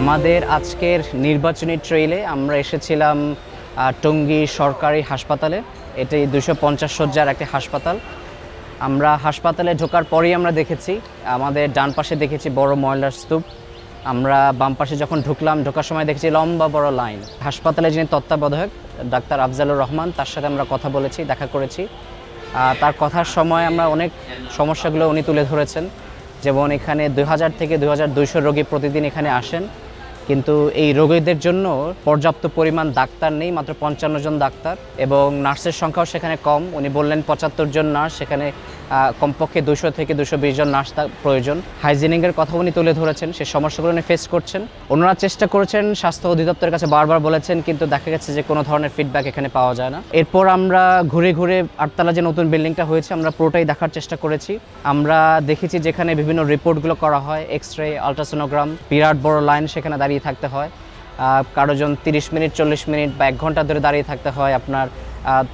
আমাদের আজকের নির্বাচনী ট্রেইলে আমরা এসেছিলাম টঙ্গী সরকারি হাসপাতালে। এটি দুশো পঞ্চাশ শয্যার একটি হাসপাতাল। আমরা হাসপাতালে ঢোকার পরেই আমরা দেখেছি, আমাদের ডান পাশে দেখেছি বড় ময়লার স্তূপ। আমরা বাম পাশে যখন ঢুকলাম, ঢোকার সময় দেখেছি লম্বা বড় লাইন। হাসপাতালে যিনি তত্ত্বাবধায়ক, ডাক্তার আফজালুর রহমান, তার সাথে আমরা কথা বলেছি, দেখা করেছি। তার কথার সময় আমরা অনেক সমস্যাগুলো উনি তুলে ধরেছেন। যেমন এখানে দুই হাজার থেকে দুই হাজার দুইশো রোগী প্রতিদিন এখানে আসেন। কিন্তু এই রোগীদের জন্য পর্যাপ্ত পরিমাণ ডাক্তার নেই, মাত্র পঞ্চান্ন জন ডাক্তার এবং নার্সের সংখ্যাও সেখানে কম। উনি বললেন পঁচাত্তর জন নার্স, সেখানে কমপক্ষে দুশো থেকে দুশো বিশ জন নার্স প্রয়োজন। হাইজিনিংয়ের কথা উনি তুলে ধরেছেন সেই সমস্যাগুলো উনি ফেস করছেন। ওনারা চেষ্টা করেছেন, স্বাস্থ্য অধিদপ্তরের কাছে বারবার বলেছেন, কিন্তু দেখা গেছে যে কোনো ধরনের ফিডব্যাক এখানে পাওয়া যায় না। এরপর আমরা ঘুরে ঘুরে আটতলা যে নতুন বিল্ডিংটা হয়েছে, আমরা পুরোটাই দেখার চেষ্টা করেছি। আমরা দেখেছি যেখানে বিভিন্ন রিপোর্টগুলো করা হয় এক্স রে আলট্রাসোনোগ্রাম বিরাট বড় লাইন সেখানে দাঁড়িয়ে থাকতে হয়। আহ, কারও জন তিরিশ মিনিট চল্লিশ মিনিট বা এক ঘণ্টা ধরে দাঁড়িয়ে থাকতে হয় আপনার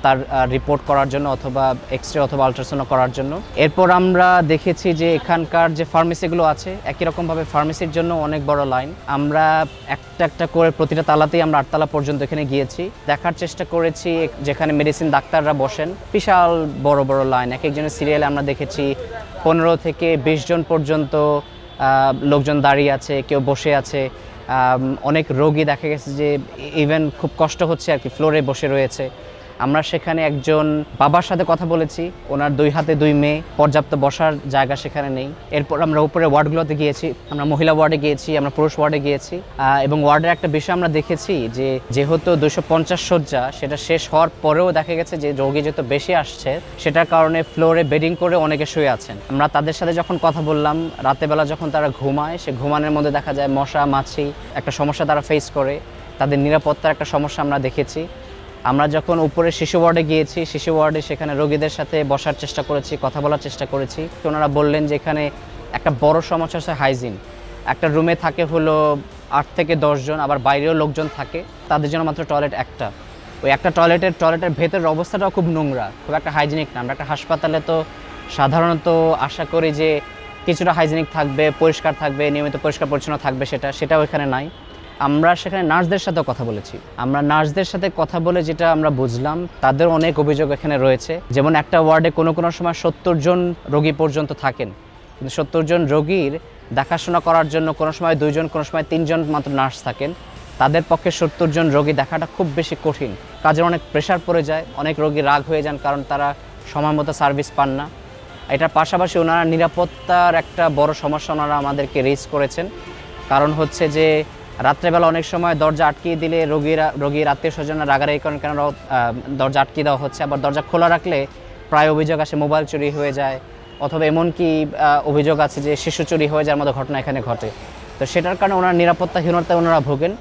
তার রিপোর্ট করার জন্য অথবা এক্স রে অথবা আলট্রাসোনো করার জন্য। এরপর আমরা দেখেছি যে এখানকার যে ফার্মেসিগুলো আছে একই রকমভাবে ফার্মেসির জন্য অনেক বড় লাইন। আমরা একটা একটা করে প্রতিটা তালাতেই আমরা আটতলা পর্যন্ত এখানে গিয়েছি। দেখার চেষ্টা করেছি যেখানে মেডিসিন ডাক্তাররা বসেন। বিশাল বড় বড় লাইন। এক একজনের সিরিয়ালে আমরা দেখেছি পনেরো থেকে বিশ জন পর্যন্ত লোকজন দাঁড়িয়ে আছে কেউ বসে আছে। অনেক রোগী দেখা গেছে যে ইভেন খুব কষ্ট হচ্ছে আর কি ফ্লোরে বসে রয়েছে। আমরা সেখানে একজন বাবার সাথে কথা বলেছি, ওনার দুই হাতে দুই মেয়ে, পর্যাপ্ত বসার জায়গা সেখানে নেই। এরপর আমরা উপরে ওয়ার্ডগুলোতে গিয়েছি, আমরা মহিলা ওয়ার্ডে গিয়েছি, আমরা পুরুষ ওয়ার্ডে গিয়েছি। এবং ওয়ার্ডের একটা বিষয় আমরা দেখেছি যে যেহেতু দুশো পঞ্চাশ শয্যা, সেটা শেষ হওয়ার পরেও দেখা গেছে যে রোগী যত বেশি আসছে, সেটার কারণে ফ্লোরে বেডিং করে অনেকে শুয়ে আছেন। আমরা তাদের সাথে যখন কথা বললাম, রাতেবেলা যখন তারা ঘুমায়, সে ঘুমানোর মধ্যে দেখা যায় মশা, মাছি, একটা সমস্যা তারা ফেস করে। তাদের নিরাপত্তার একটা সমস্যা আমরা দেখেছি। আমরা যখন উপরে শিশু ওয়ার্ডে গিয়েছি, শিশু ওয়ার্ডে সেখানে রোগীদের সাথে বসার চেষ্টা করেছি, কথা বলার চেষ্টা করেছি। ওনারা বললেন যে এখানে একটা বড় সমস্যা হচ্ছে হাইজিন। একটা রুমে থাকে হলো আট থেকে জন, আবার বাইরেও লোকজন থাকে, তাদের জন্য মাত্র টয়লেট একটা। ওই একটা টয়লেটের টয়লেটের ভেতরের অবস্থাটাও খুব নোংরা, খুব একটা হাইজিনিক না। আমরা একটা হাসপাতালে তো সাধারণত আশা করি যে কিছুটা হাইজিনিক থাকবে, পরিষ্কার থাকবে, নিয়মিত পরিষ্কার পরিচ্ছন্ন থাকবে সেটা, সেটাও এখানে নাই। আমরা সেখানে নার্সদের সাথেও কথা বলেছি। আমরা নার্সদের সাথে কথা বলে যেটা আমরা বুঝলাম, তাদের অনেক অভিযোগ এখানে রয়েছে। যেমন একটা ওয়ার্ডে কোনো কোনো সময় সত্তর জন রোগী পর্যন্ত থাকেন। কিন্তু সত্তর জন রোগীর দেখাশোনা করার জন্য কোনো সময় দুইজন, কোনো সময় তিনজন মাত্র নার্স থাকেন। তাদের পক্ষে সত্তর জন রোগী দেখাটা খুব বেশি কঠিন। কাজের অনেক প্রেশার পড়ে যায়, অনেক রোগী রাগ হয়ে যান কারণ তারা সময় মতো সার্ভিস পান না। এটার পাশাপাশি ওনারা নিরাপত্তার একটা বড় সমস্যা ওনারা আমাদেরকে রেজ করেছেন। কারণ হচ্ছে যে রাত্রেবেলা অনেক সময় দরজা আটকিয়ে দিলে রোগীরা, রোগীর আত্মীয় স্বজনরা রাগারাগি করেন কেন দরজা আটকিয়ে দেওয়া হচ্ছে। আবার দরজা খোলা রাখলে প্রায় অভিযোগ আসে মোবাইল চুরি হয়ে যায়, অথবা এমনকি অভিযোগ আছে যে শিশু চুরি হয়ে যাওয়ার মতো ঘটনা এখানে ঘটে। তো সেটার কারণে ওনারা নিরাপত্তাহীনতায় ওনারা ভোগেন।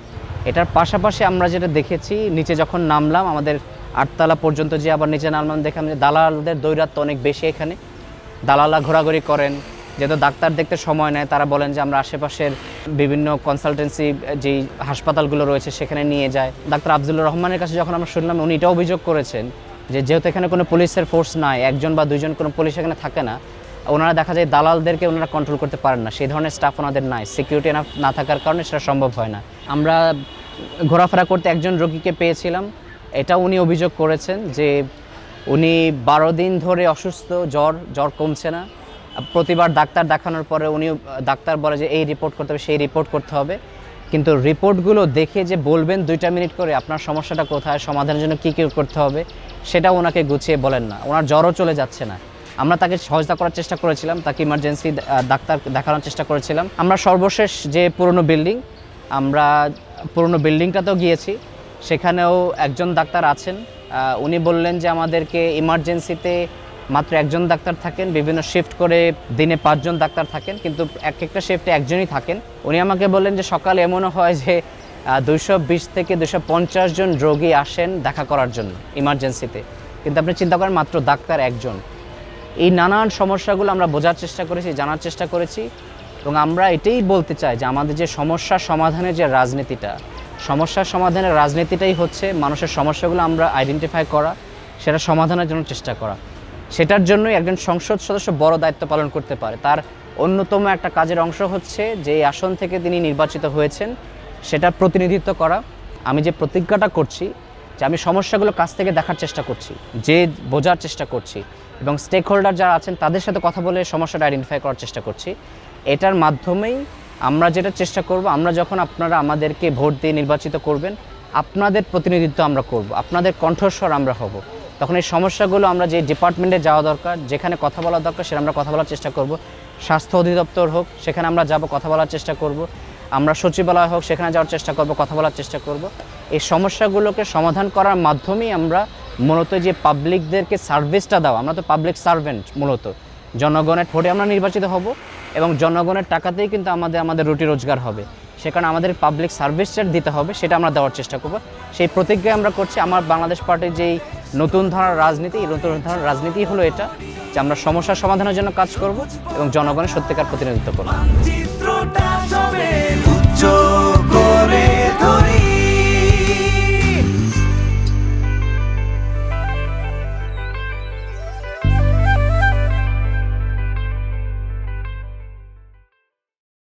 এটার পাশাপাশি আমরা যেটা দেখেছি, নিচে যখন নামলাম, আমাদের আটতলা পর্যন্ত যে আবার নিচে নামলাম, দেখলাম যে দালালদের দৈরাত্ম অনেক বেশি এখানে। দালালা ঘোরাঘুরি করেন যেহেতু ডাক্তার দেখতে সময় নেয়, তারা বলেন যে আমরা আশেপাশের বিভিন্ন কনসালটেন্সি যেই হাসপাতালগুলো রয়েছে সেখানে নিয়ে যায়। ডাক্তার আফজুল্লাহ রহমানের কাছে যখন আমরা শুনলাম, উনি এটা অভিযোগ করেছেন যে যেহেতু এখানে কোনো পুলিশের ফোর্স নাই, একজন বা দুজন কোনো পুলিশ এখানে থাকে না, ওনারা দেখা যায় দালালদেরকে ওনারা কন্ট্রোল করতে পারেন না। সেই ধরনের স্টাফ ওনাদের নাই। সিকিউরিটি না থাকার কারণে সেটা সম্ভব হয় না। আমরা ঘোরাফেরা করতে একজন রোগীকে পেয়েছিলাম। এটা উনি অভিযোগ করেছেন যে উনি বারো দিন ধরে অসুস্থ, জ্বর জ্বর কমছে না। প্রতিবার ডাক্তার দেখানোর পরে উনি ডাক্তার বলে যে এই রিপোর্ট করতে হবে, সেই রিপোর্ট করতে হবে। কিন্তু রিপোর্টগুলো দেখে যে বলবেন দুইটা মিনিট করে আপনার সমস্যাটা কোথায়, সমাধানের জন্য কী কী করতে হবে, সেটা ওনাকে গুছিয়ে বলেন না। ওনার জ্বরও চলে যাচ্ছে না। আমরা তাকে সহযোগিতা করার চেষ্টা করেছিলাম, তাকে ইমার্জেন্সি ডাক্তার দেখানোর চেষ্টা করেছিলাম। আমরা সর্বশেষ যে পুরনো বিল্ডিং আমরা পুরনো বিল্ডিংটাতেও গিয়েছি। সেখানেও একজন ডাক্তার আছেন। উনি বললেন যে আমাদেরকে ইমার্জেন্সিতে মাত্র একজন ডাক্তার থাকেন, বিভিন্ন শিফট করে দিনে পাঁচজন ডাক্তার থাকেন, কিন্তু এক একটা শিফটে একজনই থাকেন। উনি আমাকে বললেন যে, সকালে এমনও হয় যে দুইশো বিশ থেকে দুশো পঞ্চাশ জন রোগী আসেন দেখা করার জন্য ইমার্জেন্সিতে কিন্তু আপনি চিন্তা করেন, মাত্র ডাক্তার একজন। এই নানান সমস্যাগুলো আমরা বোঝার চেষ্টা করেছি, জানার চেষ্টা করেছি, এবং আমরা এটাই বলতে চাই যে, আমাদের যে সমস্যা সমাধানের যে রাজনীতিটা সমস্যার সমাধানের রাজনীতিটাই হচ্ছে মানুষের সমস্যাগুলো আমরা আইডেন্টিফাই করা, সেটা সমাধানের জন্য চেষ্টা করা। সেটার জন্যই একজন সংসদ সদস্য বড় দায়িত্ব পালন করতে পারে। তার অন্যতম একটা কাজের অংশ হচ্ছে যে আসন থেকে তিনি নির্বাচিত হয়েছেন সেটা প্রতিনিধিত্ব করা। আমি যে প্রতিজ্ঞাটা করছি, যে আমি সমস্যাগুলো কাছ থেকে দেখার চেষ্টা করছি, যে বোঝার চেষ্টা করছি এবং স্টেক হোল্ডার যারা আছেন তাদের সাথে কথা বলে সমস্যাটা আইডেন্টিফাই করার চেষ্টা করছি। এটার মাধ্যমেই আমরা যেটা চেষ্টা করব, আমরা যখন আপনারা আমাদেরকে ভোট দিয়ে নির্বাচিত করবেন, আপনাদের প্রতিনিধিত্ব আমরা করব, আপনাদের কণ্ঠস্বর আমরা হব। তখন এই সমস্যাগুলো আমরা যে ডিপার্টমেন্টে যাওয়া দরকার, যেখানে কথা বলা দরকার সেটা আমরা কথা বলার চেষ্টা করব। স্বাস্থ্য অধিদপ্তর হোক, সেখানে আমরা যাব, কথা বলার চেষ্টা করব। আমরা সচিবালয় হোক, সেখানে যাওয়ার চেষ্টা করব, কথা বলার চেষ্টা করব। এই সমস্যাগুলোকে সমাধান করার মাধ্যমেই আমরা মূলত যে পাবলিকদেরকে সার্ভিসটা দাও আমরা তো পাবলিক সার্ভেন্ট মূলত। জনগণের ভোটে আমরা নির্বাচিত হব এবং জনগণের টাকাতেই কিন্তু আমাদের আমাদের রুটি রোজগার হবে। সে কারণে আমাদের পাবলিক সার্ভিসটা দিতে হবে, সেটা আমরা দেওয়ার চেষ্টা করব। সেই প্রতিজ্ঞা আমরা করছি, আমার বাংলাদেশ পার্টির যেই নতুন ধরনের রাজনীতি নতুন ধরনের রাজনীতি হলো এটা যে আমরা সমস্যার সমাধানের জন্য কাজ করব এবং জনগণের সত্যিকার প্রতিনিধিত্ব করব।